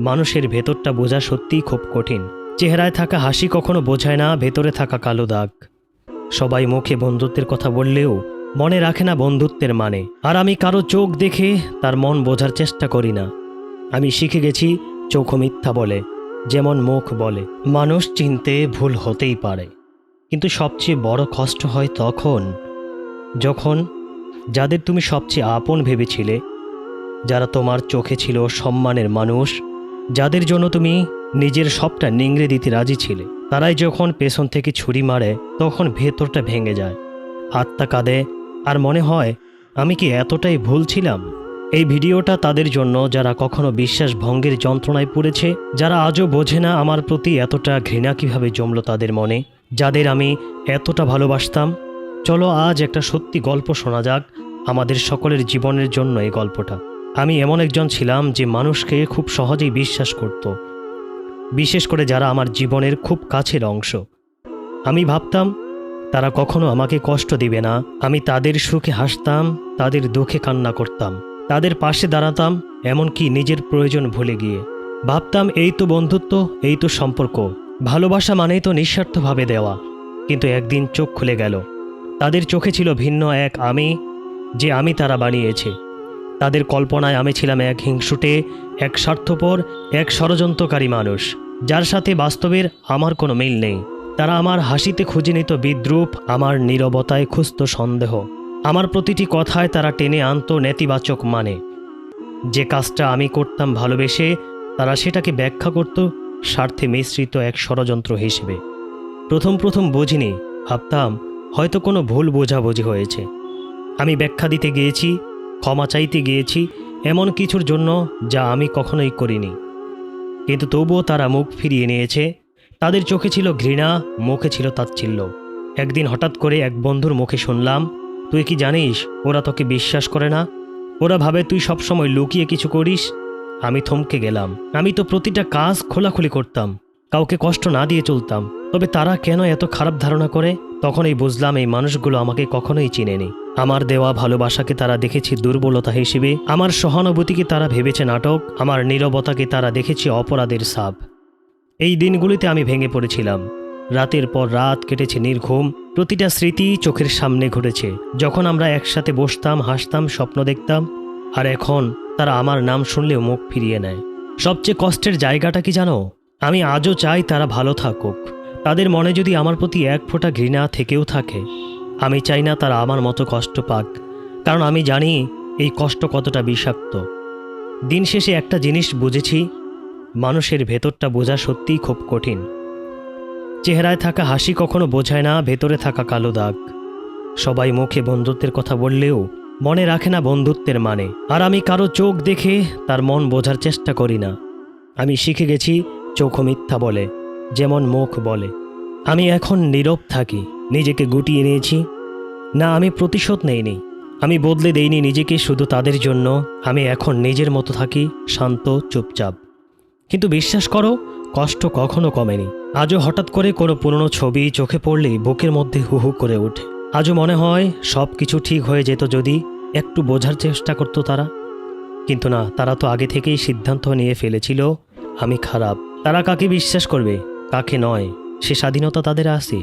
মানুষের ভেতরটা বোঝা সত্যিই খুব কঠিন। চেহারায় থাকা হাসি কখনো বোঝায় না, ভেতরে থাকা কালো দাগ। সবাই মুখে বন্ধুত্বের কথা বললেও মনে রাখে না বন্ধুত্বের মানে। আর আমি কারও চোখ দেখে তার মন বোঝার চেষ্টা করি না। আমি শিখে গেছি চোখ মিথ্যা বলে, যেমন মুখ বলে। মানুষ চিনতে ভুল হতেই পারে। কিন্তু সবচেয়ে বড় কষ্ট হয় তখন, যখন যাদের তুমি সবচেয়ে আপন ভেবেছিলে, যারা তোমার চোখে ছিল সম্মানের মানুষ যাদের জন্য তুমি নিজের সবটা নিংড়ে দিতে রাজি ছিলে, তারাই যখন পেছন থেকে ছুরি মারে, তখন ভেতরটা ভেঙে যায়। আত্মা কাঁদে, আর মনে হয়, আমি কি এতটাই ভুল ছিলাম? এই ভিডিওটা তাদের জন্য যারা কখনো বিশ্বাস ভঙ্গের যন্ত্রণায় পড়েছে, যারা আজও বোঝে না আমার প্রতি এতটা ঘৃণা কীভাবে জমলো তাদের মনে, যাদের আমি এতটা ভালোবাসতাম। চলো আজ একটা সত্যি গল্প শোনা যাক, আমাদের সকলের জীবনের জন্য এই গল্পটা। আমি এমন একজন ছিলাম যে মানুষকে খুব সহজেই বিশ্বাস করত, বিশেষ করে যারা আমার জীবনের খুব কাছের অংশ। আমি ভাবতাম, তারা কখনো আমাকে কষ্ট দিবে না, আমি তাদের সুখে হাসতাম, তাদের দুঃখে কান্না করতাম, তাদের পাশে দাঁড়াতাম, এমনকি নিজের প্রয়োজন ভুলে গিয়ে। ভাবতাম, এই তো বন্ধুত্ব, এই তো সম্পর্ক, ভালোবাসা মানেই তো নিঃস্বার্থভাবে দেওয়া। কিন্তু একদিন চোখ খুলে গেল। তাদের চোখে ছিল ভিন্ন এক আমি, যে আমি তারা বানিয়েছে। তাদের কল্পনায় আমি ছিলাম এক হিংসুটে, এক স্বার্থপর, এক ষড়যন্ত্রকারী মানুষ। যার সাথে বাস্তবের আমার কোনো মিল নেই। তারা আমার হাসিতে খুঁজে নিত বিদ্রুপ, আমার নীরবতায় খুঁজত সন্দেহ। আমার প্রতিটি কথায় তারা টেনে আনতো নেতিবাচক মানে। যে কাজটা আমি করতাম ভালোবেসে, তারা সেটাকে ব্যাখ্যা করত স্বার্থে মিশ্রিত এক ষড়যন্ত্র হিসেবে। প্রথম প্রথম বুঝিনি, ভাবতাম, হয়তো কোনো ভুল বোঝাবুঝি হয়েছে। আমি ব্যাখ্যা দিতে গিয়েছি ক্ষমা চাইতে গিয়েছি, এমন কিছুর জন্য যা আমি কখনোই করিনি। কিন্তু তবুও তারা মুখ ফিরিয়ে নিয়েছে। তাদের চোখে ছিল ঘৃণা, মুখে ছিল তাচ্ছিল্য। একদিন হঠাৎ করে এক বন্ধুর মুখে শুনলাম, তুই কি জানিস, ওরা তোকে বিশ্বাস করে না? ওরা ভাবে তুই সবসময় লুকিয়ে কিছু করিস? আমি থমকে গেলাম। আমি তো প্রতিটা কাজ খোলাখুলি করতাম। কাউকে কষ্ট না দিয়ে চলতাম। তবে তারা কেন এত খারাপ ধারণা করে? তখনই বুঝলাম এই মানুষগুলো আমাকে কখনোই চিনেনি। আমার দেওয়া ভালোবাসাকে তারা দেখেছে দুর্বলতা হিসেবে, আমার সহানুভূতিকে তারা ভেবেছে নাটক, আমার নীরবতাকে তারা দেখেছে অপরাধের সাপ। এই দিনগুলিতে আমি ভেঙে পড়েছিলাম। রাতের পর রাত কেটেছে নির্ঘুম, প্রতিটা স্মৃতি চোখের সামনে ঘটেছে। যখন আমরা একসাথে বসতাম, হাসতাম, স্বপ্ন দেখতাম, আর এখন তারা আমার নাম শুনলেও মুখ ফিরিয়ে নেয়। সবচেয়ে কষ্টের জায়গাটা কি জানো? আমি আজও চাই তারা ভালো থাকুক। তাদের মনে যদি আমার প্রতি এক ফোঁটা ঘৃণা থেকেও থাকে, আমি চাই না তারা আমার মতো কষ্ট পাক, কারণ আমি জানি এই কষ্ট কতটা বিষাক্ত। দিন শেষে একটা জিনিস বুঝেছি, মানুষের ভেতরটা বোঝা সত্যিই খুব কঠিন। চেহারায় থাকা হাসি কখনো বোঝায় না, ভেতরে থাকা কালো দাগ। সবাই মুখে বন্ধুত্বের কথা বললেও মনে রাখে না বন্ধুত্বের মানে। আর আমি কারও চোখ দেখে তার মন বোঝার চেষ্টা করি না। আমি শিখে গেছি চোখ মিথ্যা বলে। যেমন মুখ বলে। আমি এখন নীরব থাকি, নিজেকে গুটিয়ে নিয়েছি। না, আমি প্রতিশোধ নেইনি। আমি বদলে দেইনি নিজেকে, শুধু তাদের জন্য। আমি এখন নিজের মতো থাকি, শান্ত, চুপচাপ। কিন্তু বিশ্বাস করো, কষ্ট কখনো কমেনি। আজও হঠাৎ করে কোনো পুরনো ছবি চোখে পড়লেই বুকের মধ্যে হু হু করে ওঠে। আজও মনে হয় সব কিছু ঠিক হয়ে যেত যদি একটু বোঝার চেষ্টা করতো তারা। কিন্তু না, তারা তো আগে থেকেই সিদ্ধান্ত নিয়ে ফেলেছিল, আমি খারাপ। তারা কাকে বিশ্বাস করবে? কাকে নয়, সে স্বাধীনতা তাদের আছে।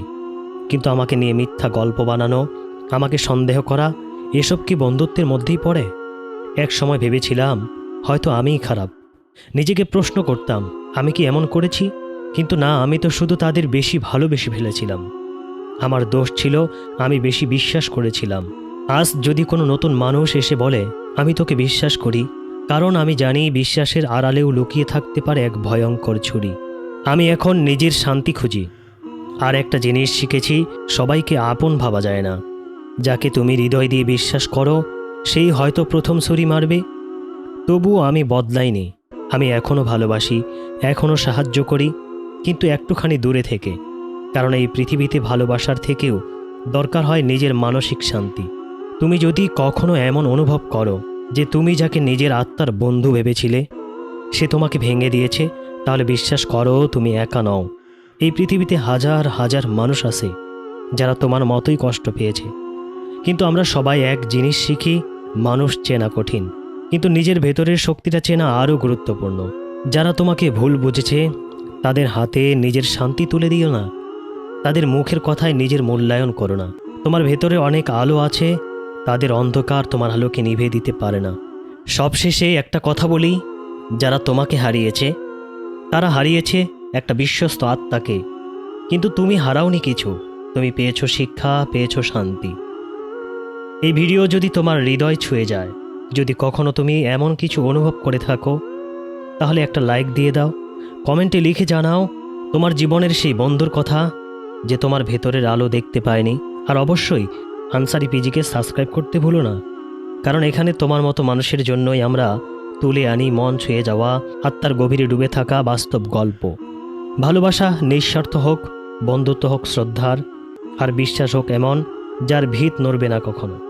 কিন্তু আমাকে নিয়ে মিথ্যা গল্প বানানো, আমাকে সন্দেহ করা, এসব কি বন্ধুত্বের মধ্যেই পড়ে? এক সময় ভেবেছিলাম, হয়তো আমিই খারাপ। নিজেকে প্রশ্ন করতাম, আমি কি এমন করেছি? কিন্তু না, আমি তো শুধু তাদের বেশি ভালোবেসে ফেলেছিলাম। আমার দোষ ছিল, আমি বেশি বিশ্বাস করেছিলাম। আজ যদি কোনো নতুন মানুষ এসে বলে, আমি তোকে বিশ্বাস করি, কারণ আমি জানি, বিশ্বাসের আড়ালেও লুকিয়ে থাকতে পারে এক ভয়ঙ্কর ছুরি। আমি এখন নিজের শান্তি খুঁজি। আর একটা জিনিস শিখেছি, সবাইকে আপন ভাবা যায় না। যাকে তুমি হৃদয় দিয়ে বিশ্বাস করো, সেই হয়তো প্রথম ছুরি মারবে। তবুও আমি বদলাইনি। আমি এখনও ভালোবাসি এখনও সাহায্য করি, কিন্তু একটুখানি দূরে থেকে। কারণ এই পৃথিবীতে ভালোবাসার থেকেও দরকার হয় নিজের মানসিক শান্তি। তুমি যদি কখনো এমন অনুভব করো যে তুমি যাকে নিজের আত্মার বন্ধু ভেবেছিলে, সে তোমাকে ভেঙে দিয়েছে তাহলে বিশ্বাস করো, তুমি একা নও। এই পৃথিবীতে হাজার হাজার মানুষ আছে, যারা তোমার মতোই কষ্ট পেয়েছে। কিন্তু আমরা সবাই এক জিনিস শিখি, মানুষ চেনা কঠিন। কিন্তু নিজের ভেতরের শক্তিটা চেনা আরও গুরুত্বপূর্ণ। যারা তোমাকে ভুল বুঝেছে, তাদের হাতে নিজের শান্তি তুলে দিও না। তাদের মুখের কথায় নিজের মূল্যায়ন করো না। তোমার ভেতরে অনেক আলো আছে, তাদের অন্ধকার তোমার আলোকে নিভে দিতে পারে না। সবশেষে একটা কথা বলি, যারা তোমাকে হারিয়েছে তারা হারিয়েছে একটা বিশ্বস্ত আত্মাকে। কিন্তু তুমি হারাওনি কিছু। তুমি পেয়েছ শিক্ষা, পেয়েছ শান্তি। এই ভিডিও যদি তোমার হৃদয় ছুঁয়ে যায়, যদি কখনো তুমি এমন কিছু অনুভব করে থাকো, তাহলে একটা লাইক দিয়ে দাও, কমেন্টে লিখে জানাও তোমার জীবনের সেই বন্ধুর কথা যে তোমার ভেতরের আলো দেখতে পায়নি। আর অবশ্যই আনসারি পিজিকে সাবস্ক্রাইব করতে ভুলো না, কারণ এখানে তোমার মতো মানুষের জন্যই আমরা তুলে আনি মন ছুঁয়ে যাওয়া আত্মার গভীরে ডুবে থাকা বাস্তব গল্প। ভালোবাসা নিঃস্বার্থ হোক, বন্ধুত্ব হোক, শ্রদ্ধার, আর বিশ্বাস হোক এমন, যার ভিত নড়বে না কখনো।